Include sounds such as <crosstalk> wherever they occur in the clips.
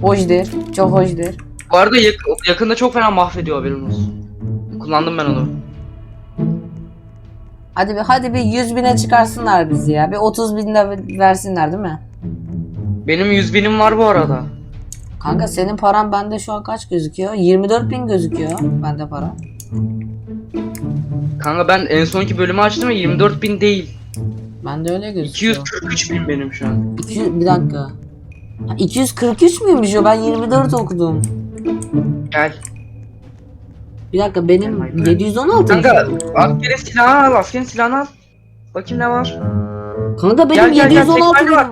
Hoşdur. Çok hoşdur. Bu arada yak- yakında çok fena mahvediyor haberin olsun. Kullandım ben onu. Hadi bir hadi bir 100 bine çıkarsınlar bizi ya. Bir 30 bin de versinler değil mi? Benim 100 binim var bu arada. Kanka senin paran bende şu an kaç gözüküyor? 24 bin gözüküyor bende para. Kanka ben en sonki bölümü açtım ve 24 bin değil. Bende öyle gözüküyor. 243 bin benim şu an. 200, bir dakika. Ha, 243 müymüş o? Ben 24 okudum. Gel. Bir dakika benim Vay be. 716 Kanka askerin silahını al, askerin silahını al. Bakayım ne var. Kanka benim Gel, gel, gel, 716 tekrar var.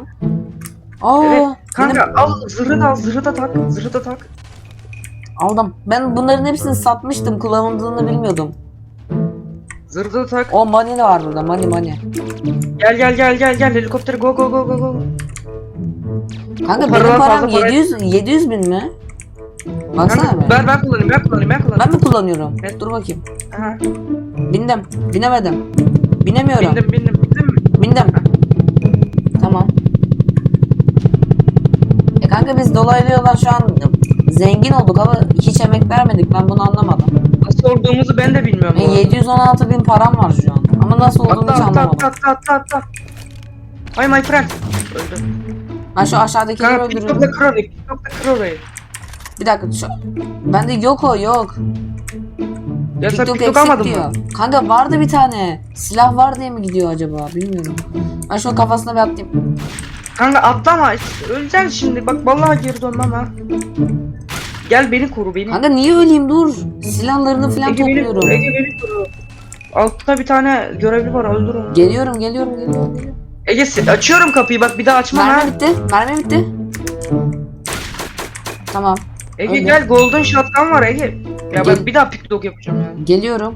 Aa, evet. Kanka benim- al zırhı da al, zırhı da tak, zırhı da tak. aldım. Ben bunların hepsini satmıştım. Kullanıldığını bilmiyordum. Zırhı da tak. O money de var burada. Money money. Gel gel gel gel gel helikopter go go go go go. Kanka benim paralar param fazla para- 700 700 bin mi? Baksana Kanka, be. ben ben kullanayım ben kullanayım ben kullanayım. Ben mi kullanıyorum? Evet. Dur bakayım. Aha, Bindim. Binemedim. Binemiyorum. bindim bindim bindim mi? Bindim. Tamam. E kanka biz dolaylı yoldan şu an zengin olduk ama hiç emek vermedik. Ben bunu anlamadım. Nasıl olduğumuzu ben de bilmiyorum. E, bu arada. 716 bin param var şu an. Ama nasıl olduğunu Atla hiç atla anlamadım. atla atla atla atla. Ay my friend. Öldü. Ben şu aşağıdakileri Kanka öldürürüm. TikTok'ta kır orayı. TikTok'ta kır orayı. Bir dakika şu... Bende yok o yok. Ya sen TikTok TikTok eksik almadın diyor. mı? Kanka vardı bir tane. Silah var diye mi gidiyor acaba? Bilmiyorum. Ben şu kafasına bir atlayayım. Kanka atlama. Öleceksin şimdi. Bak vallahi geri dönmem ha. Gel beni koru beni. Kanka niye öleyim dur. Silahlarını falan Ege beni koru. topluyorum. Ege beni koru. Altta bir tane görevli var öldür onu. Geliyorum geliyorum geliyorum. geliyorum. Ege se- açıyorum kapıyı bak bir daha açma ha. Mermi bitti. Mermi bitti. Tamam. Ege Öyle. gel golden shotgun var Ege. Ya Gel. ben bir daha picklock yapacağım ya. Geliyorum.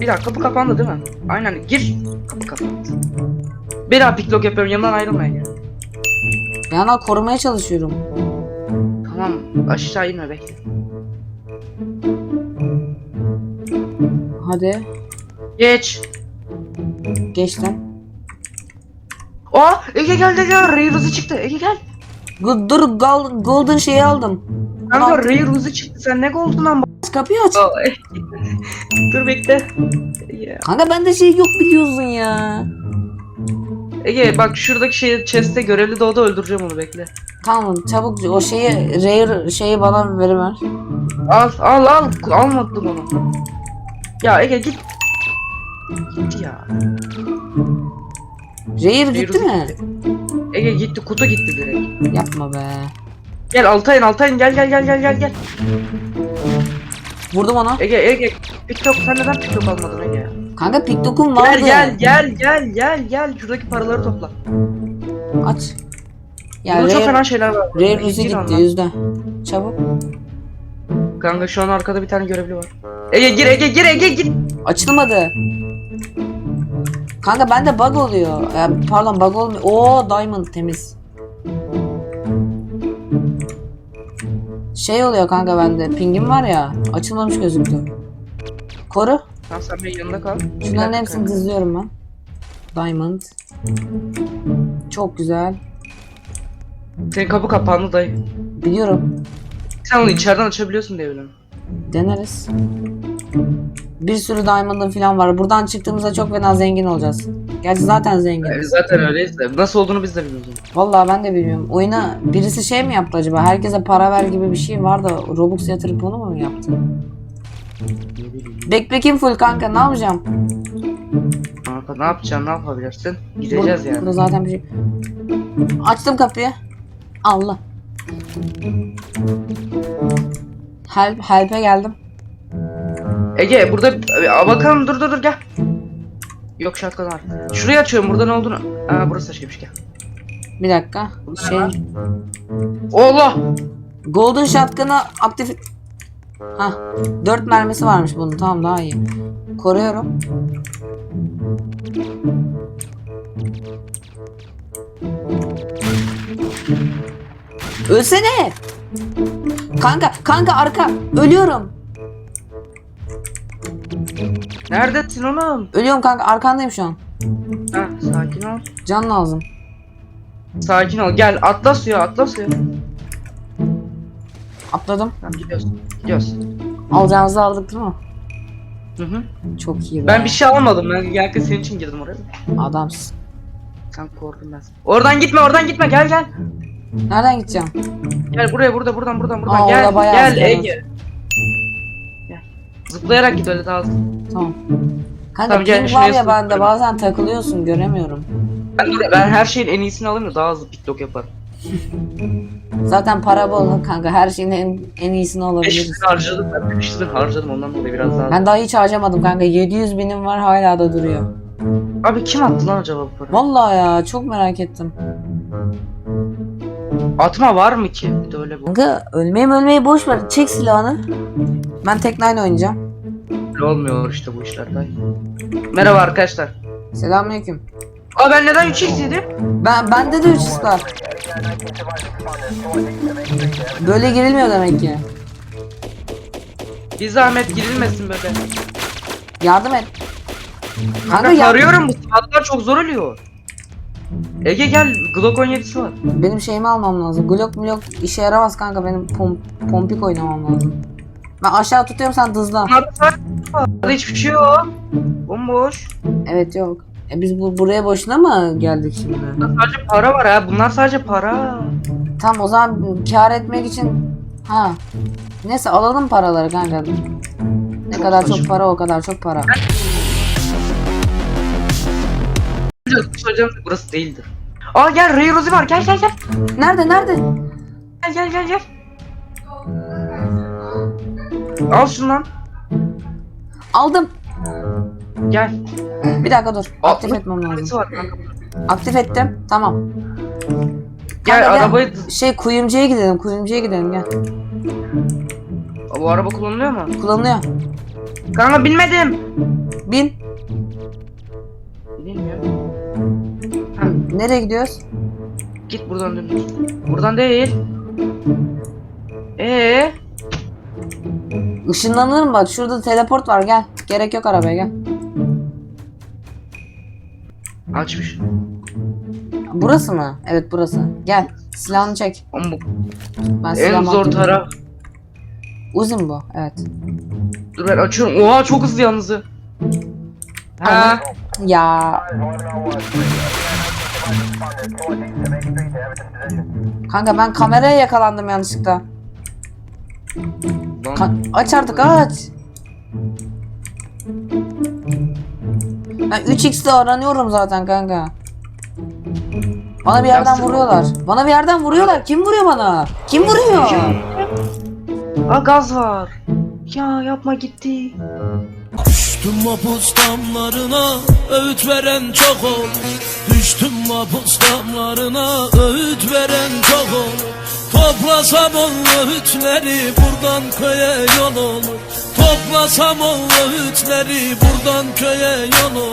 Bir dakika kapı kapandı değil mi? Aynen gir. Kapı kapandı. Bir daha picklock yapıyorum yanından ayrılma Ege. Bir yandan korumaya çalışıyorum. Tamam aşağı inme bekle. Hadi. Geç. Geçtim. Aa Ege gel gel gel Ray hızı çıktı Ege gel. Gu- Dur gol- golden şeyi aldım. Kanka Ray hızı çıktı sen ne golden lan? Kapıyı aç. Aa, <laughs> Dur bekle. Ege. Kanka bende şey yok biliyorsun ya. Ege bak şuradaki şey chest'te görevli doğdu öldüreceğim onu bekle. Tamam çabuk o şeyi rare şeyi bana veriver. Al al al almadım onu. Ya Ege git. Gitti ya. Rare gitti mi? Ege gitti kutu gitti direkt. Yapma be. Gel Altay'ın Altay'ın gel gel gel gel gel gel. Vurdum onu. Ege Ege TikTok sen neden TikTok almadın Ege? Kanka picklock'um vardı. Gel gel gel gel gel gel şuradaki paraları topla. Aç. Ya Burada çok fena şeyler var. rare yüzü gitti ondan. yüzde. Çabuk. Kanka şu an arkada bir tane görevli var. Ege gir Ege gir Ege gir. Açılmadı. Kanka bende bug oluyor. Ya, pardon bug olmuyor. Oo diamond temiz. Şey oluyor kanka bende. Pingim var ya. Açılmamış gözüktü. Koru. Tamam sen benim yanında kal. Şunların hepsini dizliyorum ben. Diamond. Çok güzel. Senin kapı kapandı dayı. Biliyorum. Sen onu içeriden açabiliyorsun diye biliyorum. Deneriz. Bir sürü diamond'ın falan var. Buradan çıktığımızda çok fena zengin olacağız. Gerçi zaten zengin. Yani zaten öyleyiz de nasıl olduğunu biz de bilmiyoruz. Vallahi ben de bilmiyorum. Oyuna birisi şey mi yaptı acaba? Herkese para ver gibi bir şey var da Robux yatırıp onu mu yaptı? Backpack'im full kanka ne yapacağım? Kanka ne yapacaksın ne yapabilirsin? Gideceğiz yani. Burada zaten bir şey. Açtım kapıyı. Allah. Help, help'e geldim. Ege burada Aa, bakalım dur dur dur gel. Yok şatkan var. Şurayı açıyorum burada ne olduğunu. Aa burası da şeymiş gel. Bir dakika. Şey, Allah! Golden Shotgun'ı aktif... Hah. 4 mermisi varmış bunun. Tamam daha iyi. Koruyorum. Ölsene. Kanka, kanka arka. Ölüyorum. Neredesin oğlum? Ölüyorum kanka. Arkandayım şu an. Ha sakin ol. Can lazım. Sakin ol. Gel atla suya atla suya. Atladım. Tamam gidiyoruz. Gidiyoruz. Alacağınızı aldık değil mi? Hı hı. Çok iyi be. Ben bir şey almadım. Ben gel senin için girdim oraya. Adamsın. Sen korktun ben. Oradan gitme oradan gitme gel gel. Nereden gideceğim? Gel buraya burada buradan buradan buradan Aa, gel. orada bayağı Gel evet. Ege. Zıplayarak git öyle daha. Tamam. Kanka Tamam, gel, ping şuraya var ya bende sıkıyorum. bazen takılıyorsun göremiyorum. Ben, dur, ben her şeyin en iyisini alayım da daha hızlı piklok yaparım. Zaten para bol kanka her şeyin en, en iyisini 5 alabiliriz. lira harcadım ben 5 lira harcadım ondan dolayı biraz daha. Ben daha hiç harcamadım kanka 700 binim var hala da duruyor. Abi kim attı lan acaba bu parayı? Vallahi ya çok merak ettim. Atma var mı ki? Bir de öyle bu. Kanka ölmeyi ölmeyi boş ver çek silahını. Ben tek nine oynayacağım. Öyle olmuyor işte bu işler dayı. Merhaba arkadaşlar. Selamünaleyküm. Aa ben neden 3x yedim? Ben bende de 3 var. Böyle girilmiyor demek ki. Bir zahmet girilmesin böyle. Yardım et. Kanka Ben ya arıyorum bu saatler çok zor oluyor. Ege gel Glock 17'si var. benim şeyimi almam lazım. Glock Glock işe yaramaz kanka benim pom pompik oynamam lazım. Ben aşağı tutuyorum sen dızla. Burada hiçbir şey yok. Bomboş. Evet yok. E biz bu buraya boşuna mı geldik şimdi? Burada sadece para var ha. Bunlar sadece para. Tamam o zaman kar etmek için ha. Neyse alalım paraları kanka. Ne Çok kadar saçma. çok para o kadar çok para. Söyleyeceğim burası değildir. Aa gel Ray Rosie var gel gel gel. Nerede nerede? Gel gel gel gel. Al şunu lan. Aldım. Gel. Bir dakika dur. Aa, Aktif etmem lazım. Birisi var kanka. Aktif ettim. Tamam. Gel Kanka, arabayı... Şey kuyumcuya gidelim. Kuyumcuya gidelim gel. Bu araba kullanılıyor mu? Kullanılıyor. Kanka bilmedim. Bin. Bilmiyorum. Nereye gidiyoruz? git buradan dön. Buradan değil. Ee, Işınlanırım bak. Şurada teleport var gel. Gerek yok arabaya gel. açmış. Burası mı? Evet burası. Gel. Silahını çek. Ama Ben en zor atayım. taraf. Uzun bu. Evet. Dur ben açıyorum. Oha çok hızlı yalnız. Ha. Ya. Kanka ben kameraya yakalandım yanlışlıkla. Lan, Ka- aç artık aç. Ben 3x'te aranıyorum zaten kanka. Bana bir yerden vuruyorlar. Bana bir yerden vuruyorlar. Kim vuruyor bana? Kim vuruyor? Aa gaz var. Ya yapma gitti. Düştüm mapus damlarına öğüt veren çok ol Düştüm mapus damlarına öğüt veren çok ol Toplasam o öğütleri buradan köye yol olur. Toplasam o öğütleri buradan köye yol olur